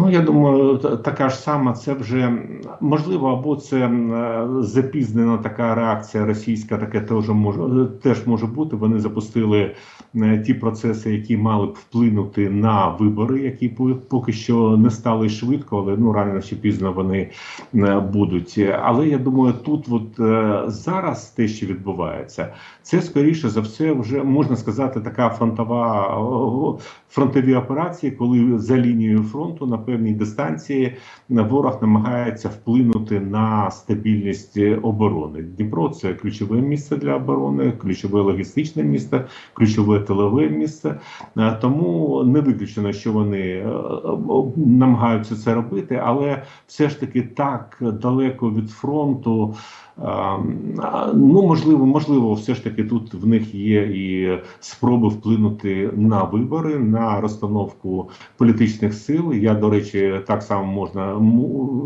Ну, я думаю, така ж сама. Це вже можливо, або це запізнена така реакція російська, таке теж може теж може бути. Вони запустили ті процеси, які мали б вплинути на вибори, які поки що не стали швидко, але ну рано чи пізно вони будуть. Але я думаю, тут от е, зараз те, що відбувається, це скоріше за все вже можна сказати така фронтова фронтові операції, коли за лінією фронту на певній дистанції е, ворог намагається вплинути на стабільність оборони. Дніпро це ключове місце для оборони, ключове логістичне місце, ключове тилове місце. Е, Тому не виключено, що вони е, намагаються це робити, але все ж таки так далеко від фронту. Ну, можливо, можливо, все ж таки тут в них є і спроби вплинути на вибори, на розстановку політичних сил. Я, до речі, так само можна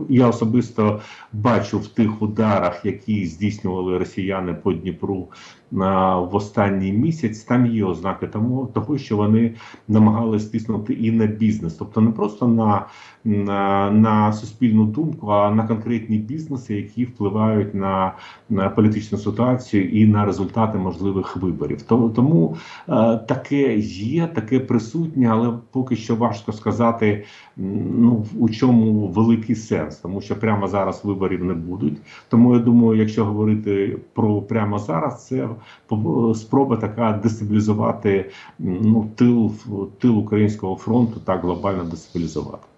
я особисто бачу в тих ударах, які здійснювали росіяни по Дніпру на в останній місяць. Там є ознаки тому, того, що вони намагалися тиснути і на бізнес, тобто не просто на, на, на суспільну думку, а на конкретні бізнеси, які впливають на, на політичну ситуацію і на результати можливих виборів. Тому, е, таке є, таке присутнє, але поки що важко сказати, ну у чому великий сенс, тому що прямо зараз виборів не будуть. Тому я думаю, якщо говорити про прямо зараз, це по- спроба така дестабілізувати ну тил тил українського фронту, так глобально дестабілізувати.